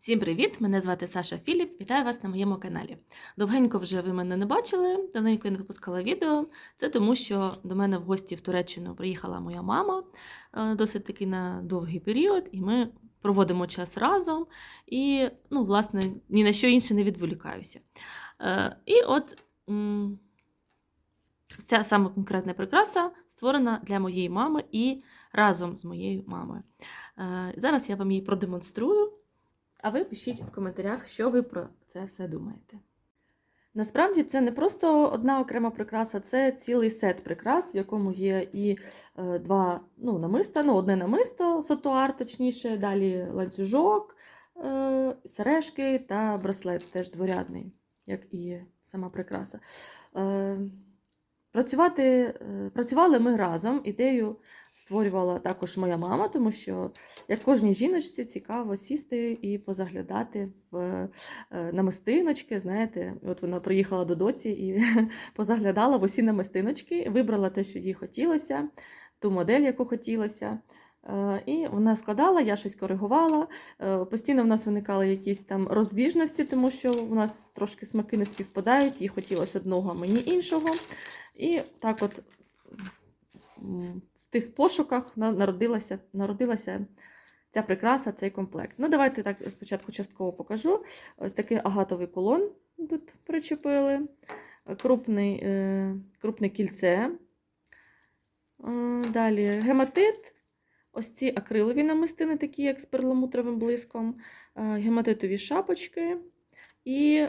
Всім привіт! Мене звати Саша Філіп. Вітаю вас на моєму каналі. Довгенько вже ви мене не бачили, давненько я не випускала відео. Це тому, що до мене в гості в Туреччину приїхала моя мама е, досить таки на довгий період, і ми проводимо час разом. І, ну, власне, ні на що інше не відволікаюся. Е, І от ця саме конкретна прикраса створена для моєї мами і разом з моєю мамою. Е, Зараз я вам її продемонструю. А ви пишіть в коментарях, що ви про це все думаєте. Насправді це не просто одна окрема прикраса, це цілий сет прикрас, в якому є і е, два ну, намиста, ну, одне намисто, сотуар, точніше, далі ланцюжок, е, сережки та браслет теж дворядний, як і сама прикраса. Працювати, е, працювали ми разом, ідею створювала також моя мама, тому що як кожній жіночці цікаво сісти і позаглядати в е, намистиночки. Знаєте, от вона приїхала до доці і позаглядала в усі намистиночки, вибрала те, що їй хотілося, ту модель, яку хотілося. Е, І вона складала, я щось коригувала. Постійно в нас виникали якісь там розбіжності, тому що у нас трошки смаки не співпадають, їй хотілося одного, а мені іншого. І так от в тих пошуках народилася, народилася ця прикраса, цей комплект. Ну, давайте так спочатку частково покажу. Ось такий агатовий колон тут причепили, крупний, е, крупне кільце. Е, Далі гематит. Ось ці акрилові намистини, такі як з перламутровим блиском, е, гематитові шапочки і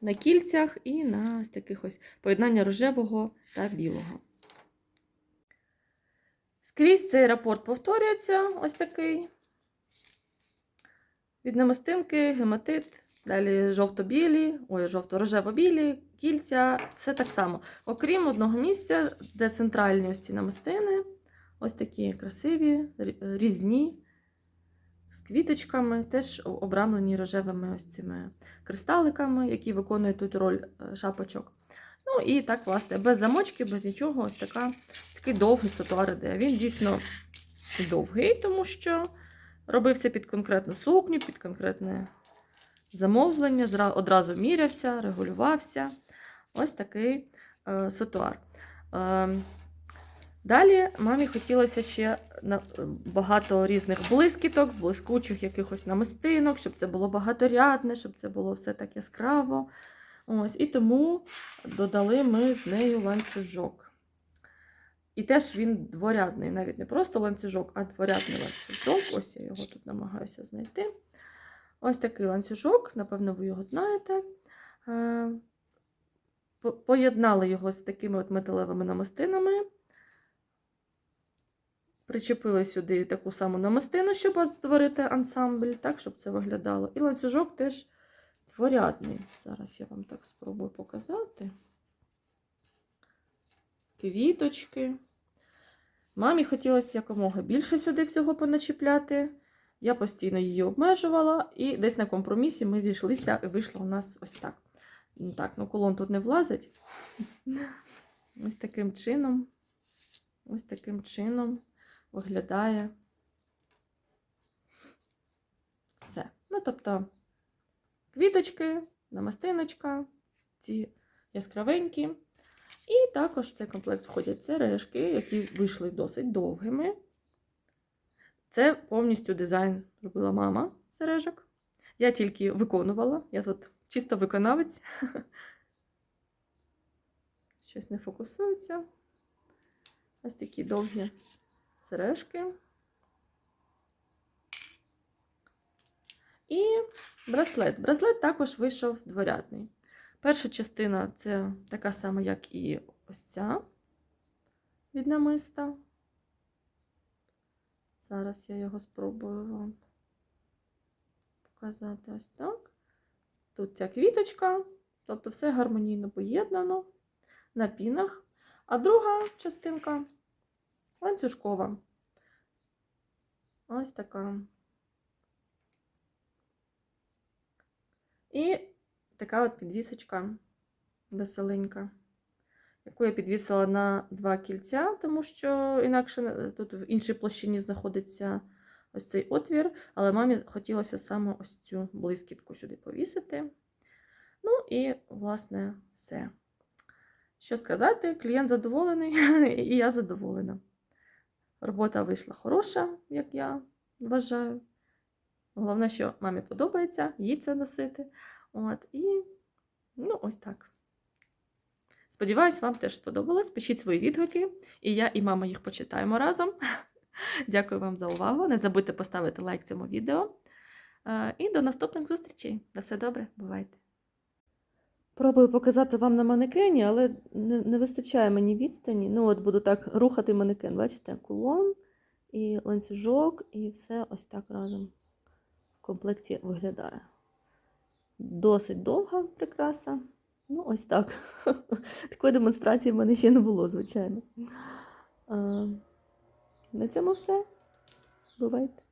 на кільцях, і на ось таких ось поєднання рожевого та білого. Скрізь цей рапорт повторюється ось такий. Від намистинки, гематит, далі жовто-білі, ой, жовто-рожево-білі, кільця, все так само. Окрім одного місця, де центральні ось ці намистини, ось такі красиві, різні, з квіточками, теж обрамлені рожевими ось цими кристаликами, які виконують тут роль е, шапочок. Ну і так, власне, без замочки, без нічого, ось така, такий довгий сотуар іде. Він дійсно довгий, тому що робився під конкретну сукню, під конкретне замовлення, одразу мірявся, регулювався. Ось такий е, сотуар. Е, Далі мамі хотілося ще багато різних блискіток, блискучих якихось намистинок, щоб це було багаторядне, щоб це було все так яскраво. Ось, і тому додали ми з нею ланцюжок. І теж він дворядний, навіть не просто ланцюжок, а дворядний ланцюжок. Ось я його тут намагаюся знайти. Ось такий ланцюжок, напевно, ви його знаєте. Е, Поєднали його з такими от металевими намистинами. Причепили сюди таку саму намистину, щоб створити ансамбль, так, щоб це виглядало. І ланцюжок теж дворядний. Зараз я вам так спробую показати. Квіточки. Мамі хотілося якомога більше сюди всього поначіпляти. Я постійно її обмежувала, і десь на компромісі ми зійшлися, і вийшло у нас ось так. Ну, Так, ну колон тут не влазить. Ось таким чином. Ось таким чином виглядає все. Ну, тобто, квіточки, намистиночка, ці яскравенькі. І також в цей комплект входять сережки, які вийшли досить довгими. Це повністю дизайн робила мама сережок. Я тільки виконувала. Я тут чисто виконавець. Щось не фокусується. Ось такі довгі сережки. І браслет. Браслет також вийшов дворядний. Перша частина це така сама, як і ось ця від намиста. Зараз я його спробую вам показати ось так. Тут ця квіточка, тобто все гармонійно поєднано на пінах. А друга частинка ланцюжкова. Ось така. І така от підвісочка веселенька, яку я підвісила на два кільця, тому що інакше е, тут в іншій площині знаходиться ось цей отвір, але мамі хотілося саме ось цю блискітку сюди повісити. Ну і, власне, все. Що сказати, клієнт задоволений, і я задоволена. Робота вийшла хороша, як я вважаю. Головне, що мамі подобається, їй це носити. От, і ну, ось так. Сподіваюсь, вам теж сподобалось. Пишіть свої відгуки, і я, і мама їх почитаємо разом. Дякую вам за увагу. Не забудьте поставити лайк цьому відео. Е, І до наступних зустрічей. На все добре, бувайте. Пробую показати вам на манекені, але не, не вистачає мені відстані. Ну, от буду так рухати манекен. Бачите, кулон і ланцюжок, і все ось так разом в комплекті виглядає. Досить довга прикраса. Ну, ось так. Такої демонстрації в мене ще не було, звичайно. На цьому все. Бувайте.